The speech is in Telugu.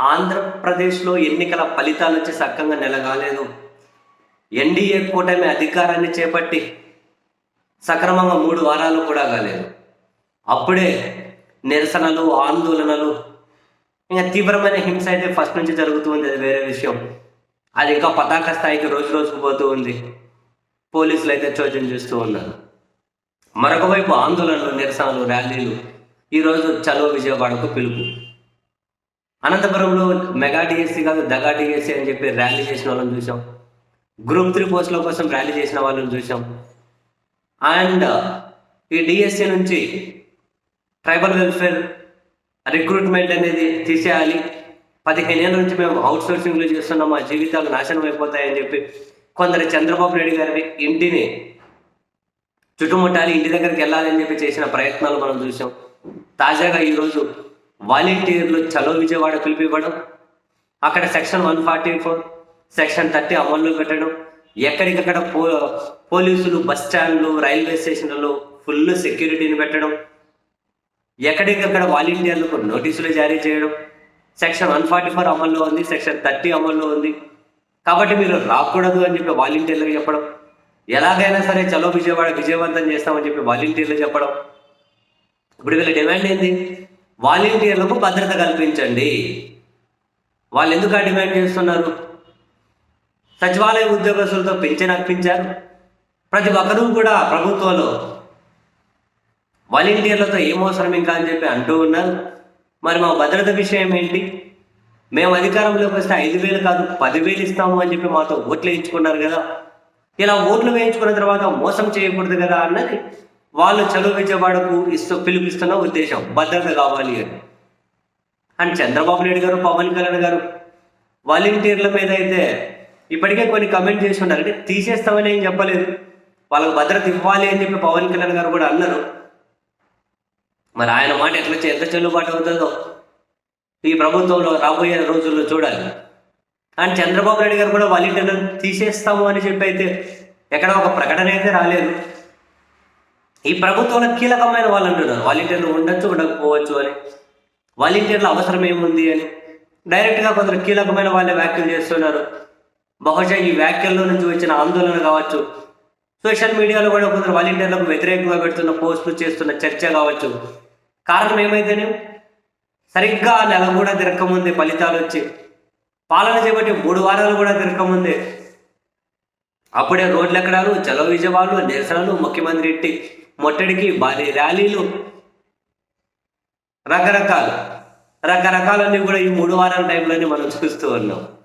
ఆంధ్రప్రదేశ్లో ఎన్నికల ఫలితాలు వచ్చి సక్కంగా నెల కాలేదు ఎన్డీఏ కూటమి అధికారాన్ని చేపట్టి సక్రమంగా మూడు వారాలు కూడా కాలేదు. అప్పుడే నిరసనలు ఆందోళనలు ఇంకా తీవ్రమైన హింస అయితే ఫస్ట్ నుంచి జరుగుతూ ఉంది అది వేరే విషయం. అది ఇంకా పతాక స్థాయికి రోజు రోజుకు పోతూ ఉంది. పోలీసులు అయితే చోద్యం చేస్తూ ఉన్నారు. మరొక వైపు ఆందోళనలు నిరసనలు ర్యాలీలు. ఈరోజు చలో విజయవాడకు పిలుపు. అనంతపురంలో మెగా డిఎస్సీ కాదు దగా డిఎస్సి అని చెప్పి ర్యాలీ చేసిన వాళ్ళని చూసాం. గ్రూప్ త్రీ పోస్టుల కోసం ర్యాలీ చేసిన వాళ్ళని చూసాం. అండ్ ఈ డిఎస్సీ నుంచి ట్రైబల్ వెల్ఫేర్ రిక్రూట్మెంట్ అనేది తీసేయాలి. పదిహేను ఏళ్ళ నుంచి మేము అవుట్ సోర్సింగ్లు చేస్తున్నాం మా జీవితాలు నాశనం అయిపోతాయని చెప్పి కొందరు చంద్రబాబు నాయుడు గారి ఇంటిని చుట్టుముట్టాలి ఇంటి దగ్గరికి వెళ్ళాలని చెప్పి చేసిన ప్రయత్నాలు మనం చూసాం. తాజాగా ఈరోజు వాలంటీర్లు చలో విజయవాడ పిలిపివ్వడం అక్కడ section one forty four section thirty అమల్లో పెట్టడం ఎక్కడికక్కడ పో పోలీసులు బస్ స్టాండ్లు రైల్వే స్టేషన్లలో ఫుల్ సెక్యూరిటీని పెట్టడం ఎక్కడికక్కడ వాలంటీర్లకు నోటీసులు జారీ చేయడం సెక్షన్ వన్ ఫార్టీ ఫోర్ అమల్లో ఉంది సెక్షన్ థర్టీ అమల్లో ఉంది. కాబట్టి మీరు రాకూడదు అని చెప్పి వాలంటీర్లకు చెప్పడం ఎలాగైనా సరే చలో విజయవాడ విజయవంతం చేస్తామని చెప్పి వాలంటీర్లు చెప్పడం. ఇప్పుడు వీళ్ళ డిమాండ్ ఏంది? వాలంటీర్లకు భద్రత కల్పించండి. వాళ్ళు ఎందుకు ఆ డిమాండ్ చేస్తున్నారు? సచివాలయ ఉద్యోగస్తులతో పెన్షన్ అర్పించారు ప్రతి ఒక్కరూ కూడా ప్రభుత్వంలో వాలంటీర్లతో ఏమవసరం అవసరం ఇంకా అని చెప్పి అంటూ ఉన్నారు. మరి మా భద్రత విషయం ఏంటి? మేము అధికారంలోకి వస్తే ఐదు వేలు కాదు పదివేలు ఇస్తాము అని చెప్పి మాతో ఓట్లు వేయించుకున్నారు కదా. ఇలా ఓట్లు వేయించుకున్న తర్వాత మోసం చేయకూడదు కదా అన్నది వాళ్ళు చదువు విజయవాడకు ఇస్తూ పిలిపిస్తున్న ఉద్దేశం భద్రత కావాలి అని. అండ్ చంద్రబాబు నాయుడు గారు పవన్ కళ్యాణ్ గారు వాలంటీర్ల మీద అయితే ఇప్పటికే కొన్ని కమెంట్ చేసి ఉన్నారు. అంటే తీసేస్తామని ఏం చెప్పలేదు. వాళ్ళకు భద్రత ఇవ్వాలి అని చెప్పి పవన్ కళ్యాణ్ గారు కూడా అన్నారు. మరి ఆయన మాట ఎట్లా చే- ఎంత చెల్లుబాటు అవుతుందో ఈ ప్రభుత్వంలో రాబోయే రోజుల్లో చూడాలి. అండ్ చంద్రబాబు నాయుడు గారు కూడా వాలంటీర్లను తీసేస్తాము అని చెప్పి అయితే ఎక్కడ ఒక ప్రకటన అయితే రాలేదు. ఈ ప్రభుత్వంలో కీలకమైన వాళ్ళు అంటున్నారు. వాలంటీర్లు ఉండొచ్చు ఉండకపోవచ్చు అని. వాలంటీర్ల అవసరం ఏముంది అని. డైరెక్ట్గా కొందరు కీలకమైన వాళ్ళే వ్యాఖ్యలు చేస్తున్నారు. బహుశా ఈ వ్యాఖ్యల్లో నుంచి వచ్చిన ఆందోళన కావచ్చు. సోషల్ మీడియాలో కూడా కొందరు వాలంటీర్లకు వ్యతిరేకంగా పెడుతున్న పోస్టులు చేస్తున్న చర్చ కావచ్చు. కారణం ఏమైతేనే సరిగ్గా నెల కూడా తిరగకముందే ఫలితాలు వచ్చి పాలన చేపట్టి మూడు వారాలు కూడా తిరగకముందే. అప్పుడే రోడ్లు ఎక్కడాలు చలో విజయవాడలు నిరసనలు ముఖ్యమంత్రి ఇంటి మొట్టడికి భారీ ర్యాలీలు. రకరకాలు. రకరకాలన్నీ కూడా ఈ మూడు వారాల టైంలోనే మనం చూస్తూ ఉన్నాం.